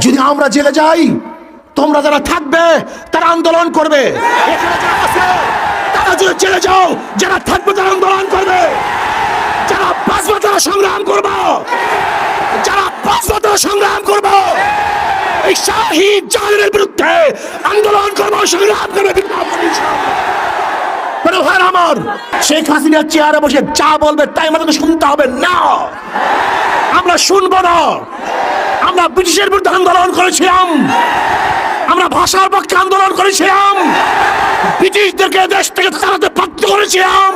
যদি আমরা জেলে যাই, তোমরা যারা থাকবে, তারা আন্দোলন করবে। তারা যদি জেলে যাও, যারা থাকবে, তারা আন্দোলন করবে। যারা বাঁচবে, তারা সংগ্রাম করব। যারা বাঁচবে, তারা সংগ্রাম করব। এই শাহিদ জাহানের বিরুদ্ধে আন্দোলন করব, সংগ্রাম করবে। ভাই আমার, শেখ হাসিনা চেয়ারে বসে যা বলবে, তাই আমাদেরকে শুনতে হবে না। আমরা শুনব না। আমরা ব্রিটিশের বিরুদ্ধে আন্দোলন করেছিলাম। আমরা ভাষার পক্ষে আন্দোলন করেছিলাম। ব্রিটিশদেরকে দেশ থেকে তাড়াতে বাধ্য করেছিলাম।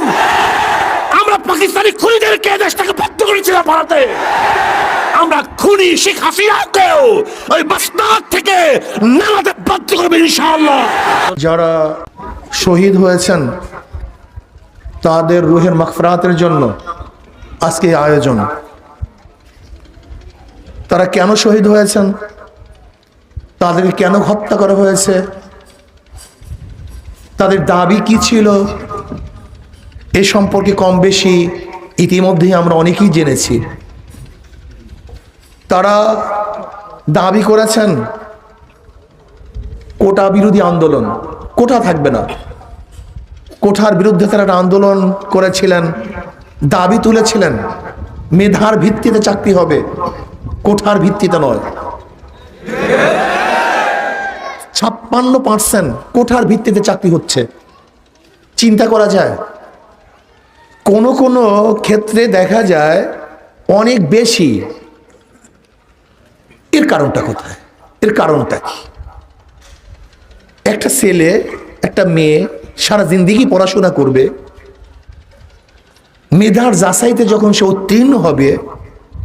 আমরা পাকিস্তানি খুনিদেরকে দেশ থেকে বাধ্য করেছিলাম ভারতে। আমরা খুনি শেখ হাসিনাকেও ওই বাসনাথ থেকে নামাতে বাধ্য করবে ইনশাআল্লাহ। যারা শহীদ হয়েছেন, তাদের রুহের মাগফিরাতের জন্য আজকে আয়োজন। তারা কেন শহীদ হয়েছেন? তাদেরকে কেন হত্যা করা হয়েছে? তাদের দাবি কি ছিল? এ সম্পর্কে কম বেশি ইতিমধ্যেই আমরা অনেকেই জেনেছি। তারা দাবি করেছেন, কোটা বিরোধী আন্দোলন। কোটা থাকবে না। কোঠার বিরুদ্ধে তারা একটা আন্দোলন করেছিলেন, দাবি তুলেছিলেন। মেধার ভিত্তিতে চাকরি হবে। কোঠার ভিত্তিতে নয়। ছাপ্পান্ন পার্সেন্ট কোঠার ভিত্তিতে চাকরি হচ্ছে। চিন্তা করা যায়। কোনো কোনো ক্ষেত্রে দেখা যায় অনেক বেশি। এর কারণটা কোথায়? এর কারণটা কি? একটা ছেলে, একটা মেয়ে সারা জিন্দিগি পড়াশোনা করবে। মেধার যাচাইতে যখন সে উত্তীর্ণ হবে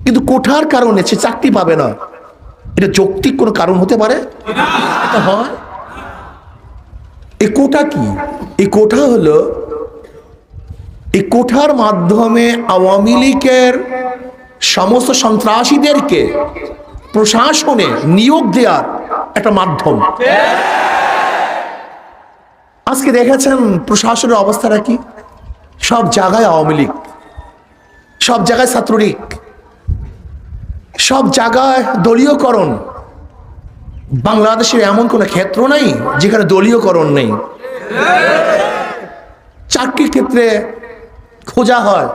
কিন্তু কোঠার কারণে সে চাকরি পাবে না। এটা যৌক্তিক কোনো কারণ হতে পারে? এই কোটা কি? এই কোঠা হলো এই কোঠার মাধ্যমে আওয়ামী লীগের সমস্ত সন্ত্রাসীদেরকে প্রশাসনে নিয়োগ দেওয়ার একটা মাধ্যম। আজকে দেখেছেন প্রশাসনের অবস্থাটা কি? সব জায়গায় আওয়ামী লীগ, সব জায়গায় ছাত্রলীগ। সব জায়গায় দলীয়করণ। বাংলাদেশের এমন কোনো ক্ষেত্র নাই যেখানে দলীয়করণ নেই। চাকরির ক্ষেত্রে খোঁজা হয়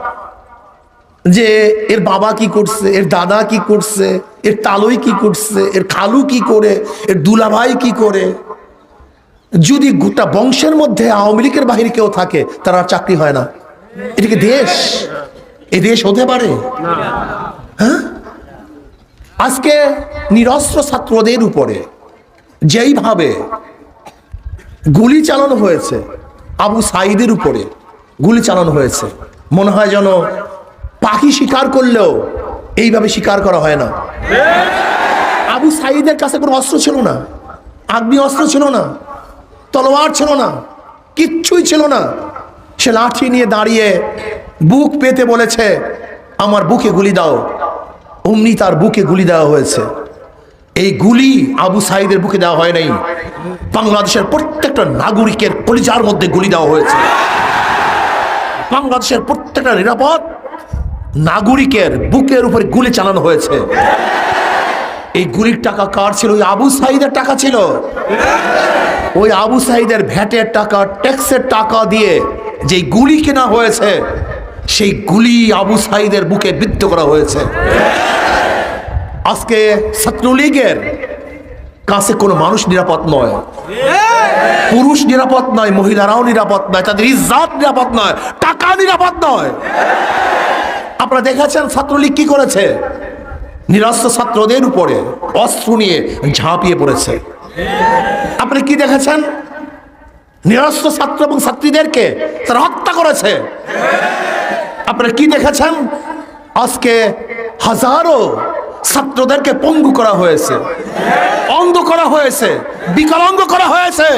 যে এর বাবা কি করছে, এর দাদা কি করছে, এর তালুই কি করছে, এর খালু কি করে, এর দুলাভাই কি করে। যদি গোটা বংশের মধ্যে আওয়ামী লীগের বাহিরে কেউ থাকে, তার আর চাকরি হয় না। এটা কি দেশ? এ দেশ হতে পারে? হ্যাঁ? আজকে নিরস্ত্র ছাত্রদের উপরে যেইভাবে গুলি চালানো হয়েছে, আবু সাইদের উপরে গুলি চালানো হয়েছে, মনে হয় যেন পাখি শিকার করলেও এইভাবে শিকার করা হয় না। আবু সাইদের কাছে কোনো অস্ত্র ছিল না আগ্নি অস্ত্র ছিল না, তলোয়ার ছিল না, কিচ্ছুই ছিল না। সে লাঠি নিয়ে দাঁড়িয়ে বুক পেতে বলেছে, আমার বুকে গুলি দাও। অমনি তার বুকে গুলি দেওয়া হয়েছে। এই গুলি আবু সাইদের বুকে দেওয়া হয় নাই। বাংলাদেশের প্রত্যেকটা নাগরিকের কলিজার মধ্যে গুলি দেওয়া হয়েছে। বাংলাদেশের প্রত্যেকটা নিরাপদ নাগরিকের বুকের উপরে গুলি চালানো হয়েছে। এই গুলির টাকা কার ছিল? ওই আবু সাইদের টাকা ছিল। ওই আবু সাইদের ভ্যাটের টাকা, ট্যাক্সের টাকা দিয়ে যে গুলি কেনা হয়েছে সেই গুলি আবু সাইদের বুকে বিদ্ধ করা হয়েছে। আজকে ছাত্রলীগের কাছে কোনো মানুষ নিরাপদ নয়। পুরুষ নিরাপদ নয়, মহিলারাও নিরাপদ নয়, তাদের ইজ্জাত নিরাপদ নয়, টাকা নিরাপদ নয়। আপনারা দেখেছেন ছাত্রলীগ কি করেছে? নিরস্ত্র ছাত্রদের উপরে অস্ত্র নিয়ে ঝাঁপিয়ে পড়েছে। আপনি কি দেখেছেন? নিরস্ত্র ছাত্র এবং ছাত্রীদেরকে তারা হত্যা করেছে। আপনারা কি দেখেছেন? আজকে হাজারো ছাত্রদেরকে পঙ্গু করা হয়েছে। অন্ধ করা হয়েছে। বিকলাঙ্গ করা হয়েছে।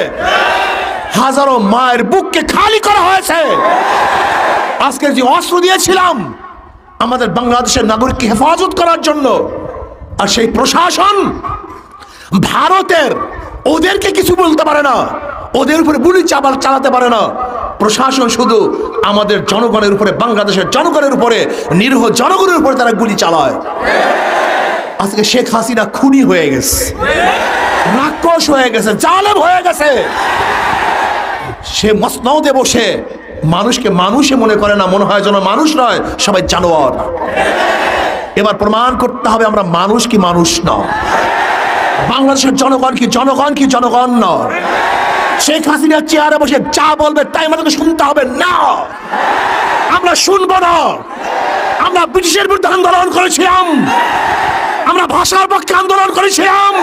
হাজারো মায়ের বুককে খালি করা হয়েছে। আজকে যে অস্ত্র দিয়েছিলাম, আমাদের বাংলাদেশের নাগরিককে হেফাজত করার জন্য আর সেই প্রশাসন ভারতের, ওদেরকে কিছু বলতে পারে না। ওদের উপরে গুলি চাপাল চালাতে পারে না। প্রশাসন শুধু আমাদের জনগণের উপরে, বাংলাদেশের জনগণের উপরে, নিরীহ জনগণের উপরে তারা গুলি চালায়। আজকে শেখ হাসিনা খুনি হয়ে গেছে। রাক্ষস হয়ে গেছে, জালেম হয়ে গেছে। সে মসনদে বসে মানুষকে মানুষে মনে করে না, মনে হয় যেন মানুষ নয়, সবাই জানোয়ার। এবার প্রমাণ করতে হবে আমরা মানুষ কি মানুষ নয়। বাংলাদেশের জনগণ কি জনগণ কি জনগণ নয়। শেখ হাসিনার চেয়ারে বসে যা বলবে তাই আমাদেরকে শুনতে হবে না। আমরা শুনব না। আমরা ব্রিটিশের বিরুদ্ধে আন্দোলন করেছিলাম। আমরা ভাষার পক্ষে আন্দোলন করেছিলাম।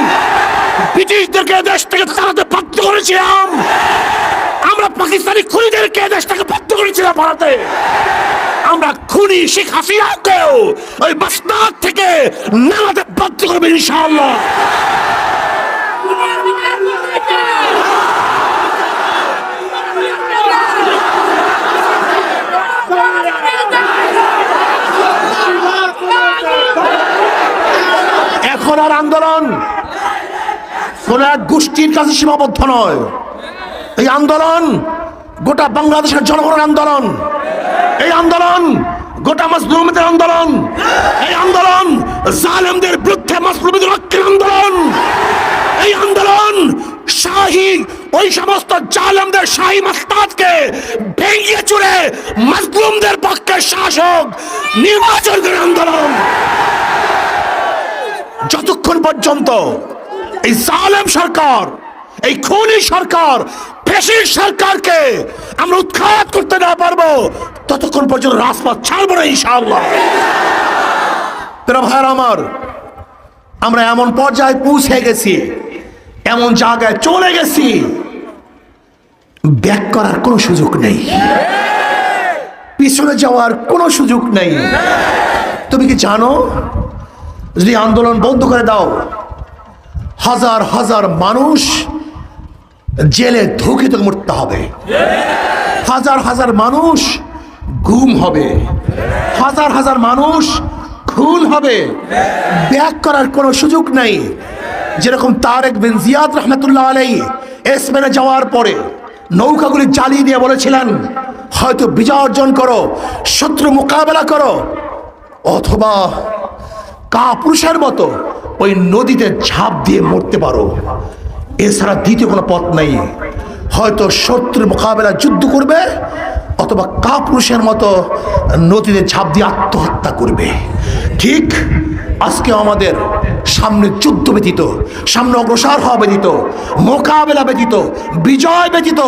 ব্রিটিশদেরকে দেশ থেকে তাড়াতে বাধ্য করেছিলাম। আমরা পাকিস্তানি খুনিদেরকে দেশ থেকে বাধ্য করেছিলাম ভারতে। আমরা খুনি শেখ হাসিনাকেও ওই বাসনাথ থেকে নামাতে বাধ্য করবে ইনশাআল্লাহ। আর আন্দোলন। কোন এক গোষ্ঠীর কাছে সীমাবদ্ধ নয়। এই আন্দোলন গোটা বাংলাদেশের জনগণের আন্দোলন। এই আন্দোলন গোটা মাসলুমদের আন্দোলন। এই আন্দোলন জালেমদের বিরুদ্ধে মাসলুমদের রক্ষের আন্দোলন। এই আন্দোলন শাহী ওই সমস্ত জালেমদের শাহী মাস্তাদকে ভেঙে চুরে মাসলুমদের পক্ষে শাসক নির্বাচন আন্দোলন। যতক্ষণ পর্যন্ত এই জালেম সরকার, এই খুনি সরকার ফেসির সরকারকে আমরা উৎখাত করতে না পারব, ততক্ষণ পর্যন্ত রাজপথ ছাড়বো না ইনশাআল্লাহ। ভাইয়ের আমার, আমরা এমন পর্যায়ে পৌঁছে গেছি, এমন জায়গায় চলে গেছি, ব্যাক করার কোনো সুযোগ নেই। পিছনে যাওয়ার কোনো সুযোগ নেই। তুমি কি জানো যদি আন্দোলন বন্ধ করে দাও, হাজার হাজার মানুষ জেলে ধুকে তো মরতে হবে। হাজার হাজার মানুষ গুম হবে। হাজার হাজার মানুষ খুন হবে। ব্যাক করার কোনো সুযোগ নেই। যেরকম তারেক বিন জিয়াদ রহমতুল্লাহ আলাই এসমেনে যাওয়ার পরে নৌকাগুলি চালিয়ে দিয়ে বলেছিলেন, হয়তো বিজয় অর্জন করো, শত্রু মোকাবেলা করো, অথবা কাপুরুষের মতো ওই নদীতে ঝাঁপ দিয়ে মরতে পারো। এছাড়া দ্বিতীয় কোনো পথ নেই। হয়তো শত্রুর মোকাবেলা যুদ্ধ করবে, অথবা কাপুরুষের মতো নদীতে ঝাঁপ দিয়ে আত্মহত্যা করবে। ঠিক আজকে আমাদের সামনে যুদ্ধ ব্যতীত, সামনে অগ্রসর হওয়া ব্যতীত, মোকাবেলা ব্যতীত, বিজয় ব্যতীত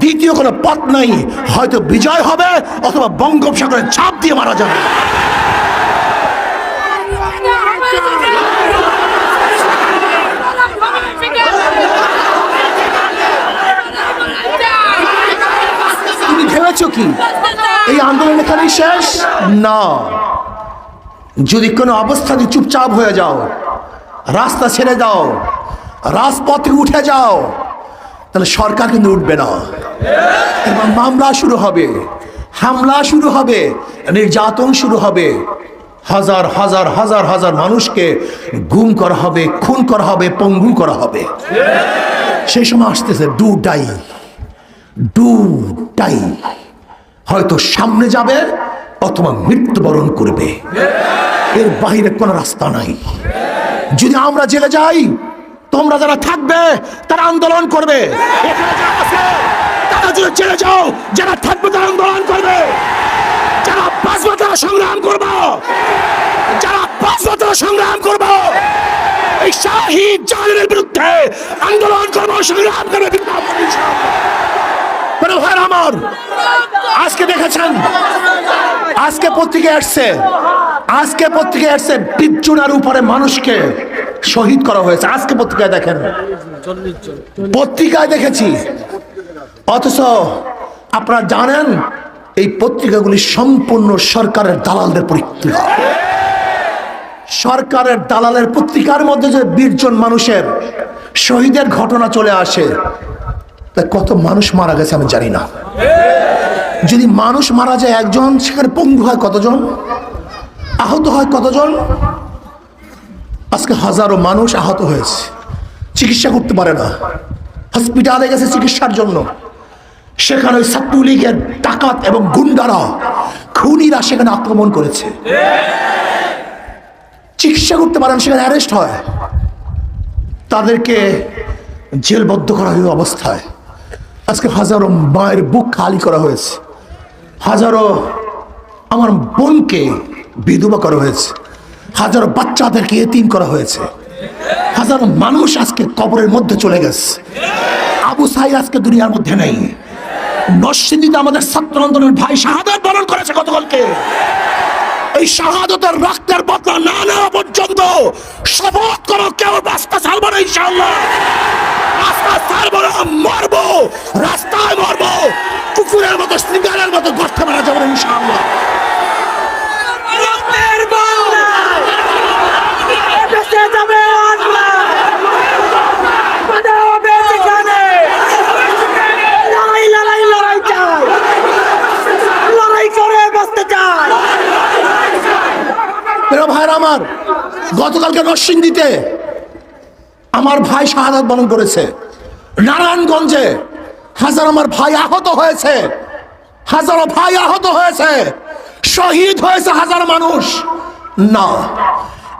দ্বিতীয় কোনো পথ নাই। হয়তো বিজয় হবে, অথবা বঙ্গোপসাগরে ঝাঁপ দিয়ে মারা যাবে। তুমি কি? এই আন্দোলন এখানেই শেষ? না। যদি কোনো অবস্থাতে চুপচাপ হয়ে যাও, রাস্তা ছেড়ে দাও, রাজপথে উঠে যাও, তাহলে সরকার কিন্তু উঠবে না। এবং মামলা শুরু হবে, হামলা শুরু হবে, নির্যাতন শুরু হবে। হাজার হাজার হাজার হাজার মানুষকে গুম করা হবে, খুন করা হবে, পঙ্গু করা হবে। সেই সময় আসতেছে ডু ডাই ডু ডাই হয়তো সামনে যাবে অথবা মৃত্যুবরণ করবে। এর বাইরে কোনো রাস্তা নাই। যদি আমরা জেলে যাই, তোমরা যারা থাকবে, তারা আন্দোলন করবে। তারা যদি জেলে যাও, যারা থাকবে, তারা আন্দোলন করবে। যারা বাঁচবে, তারা সংগ্রাম করব। যারা বাঁচবে, তারা সংগ্রাম করব। এই শাহী জালের বিরুদ্ধে আন্দোলন করব, সংগ্রাম করবে। প্রিয় আমার, আজকে দেখেছেন, আজকে পত্রিকায় আসছে, আজকে পত্রিকায় আসছে বিচ্ছুনার উপরে মানুষকে শহীদ করা হয়েছে। আজকে পত্রিকায় দেখেন, পত্রিকায় দেখেছি। অথচ আপনারা জানেন, এই পত্রিকাগুলি সম্পূর্ণ সরকারের দালালদের পত্রিকা সরকারের দালালের পত্রিকার মধ্যে যে বীরজন মানুষের শহীদের ঘটনা চলে আসে তা কত মানুষ মারা গেছে আমি জানি না। যদি মানুষ মারা যায় একজন, সেখানে পঙ্গু হয় কতজন? আহত হয় কতজন? আজকে হাজারো মানুষ আহত হয়েছে। চিকিৎসা করতে পারে না। হসপিটালে গেছে চিকিৎসার জন্য। সেখানে ওই ছাত্রলীগের ডাকাত এবং গুন্ডারা, খুনিরা সেখানে আক্রমণ করেছে। চিকিৎসা করতে পারেন, সেখানে অ্যারেস্ট হয়। তাদেরকে জেলবদ্ধ করা হয়ে অবস্থায়। আজকে হাজারো মায়ের বুক খালি করা হয়েছে। হাজারো আমার বোনকে বিধবা করা হয়েছে। হাজারো বাচ্চাদেরকে এতিম করা হয়েছে। হাজারো মানুষ আজকে কবরের মধ্যে চলে গেছে। আবু সাইদ আজকে দুনিয়ার মধ্যে নেই। নরসিংদীতে আমাদের ছাত্র আন্দোলনের ভাই শাহাদাত বরণ করেছে গতকালকে। এই শাহাদতের রক্তের বদলা না নেওয়া পর্যন্ত শপথ করো, কেউ রাস্তা ছাড়বো না ইনশাল্লাহ রাস্তা ছাড়বো না, মরবো। রাস্তায় মরবো। কুকুরের মতো শৃঙ্গারের মতো গর্তে মারা যাব ইনশাল্লাহ রক্তের বন্যা ভেসে যাবে আল্লাহ বাধা হবে সেখানে লড়াই লড়াই লড়াই চাই লড়াই করে বাঁচতে চাই প্রিয় ভাইয়ের আমার, গতকালকে দিতে আমার ভাই শাহাদাত বরণ করেছে। নারায়ণগঞ্জে হাজার আমার ভাই আহত হয়েছে। হাজারো ভাই আহত হয়েছে। শহীদ হয়েছে হাজার মানুষ। না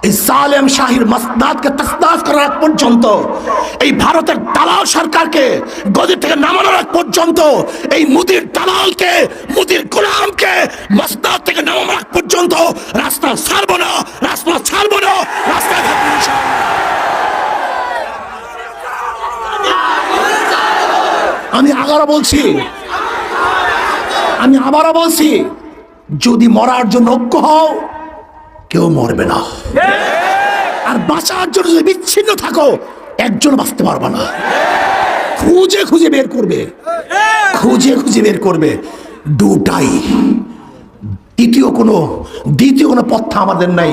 এই সালেম শাহির মাসনাদকে তসনাস করার আগ পর্যন্ত, এই ভারতের দালাল সরকারকে গদি থেকে নামানোর আগ পর্যন্ত, এই মুদির দালালকে, মুদির গোলামকে মাসনাদ থেকে নামানোর আগ পর্যন্ত রাস্তা ছাড়বো না, রাস্তা ছাড়বো না, ইনশাআল্লাহ। আমি আবারও বলছি, আমি আবারও বলছি, যদি মরার জন্য ঐক্য হও কেউ মরবে না। আর বাঁচার জন্য যদি বিচ্ছিন্ন থাকো একজন বাঁচতে পারবে না। খুঁজে খুঁজে বের করবে। খুঁজে খুঁজে বের করবে। দুটাই দ্বিতীয় কোনো দ্বিতীয় কোনো পথ আমাদের নাই।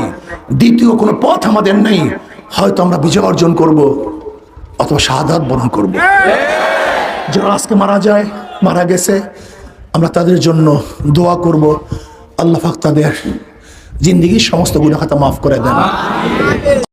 দ্বিতীয় কোনো পথ আমাদের নাই। হয়তো আমরা বিজয় অর্জন করব, অথবা শাহাদাত বরণ করব। যারা আজকে মারা যায়, মারা গেছে, আমরা তাদের জন্য দোয়া করব। আল্লাহ পাক তাদের জিন্দিগির সমস্ত গুণাখাতা মাফ করে দেন।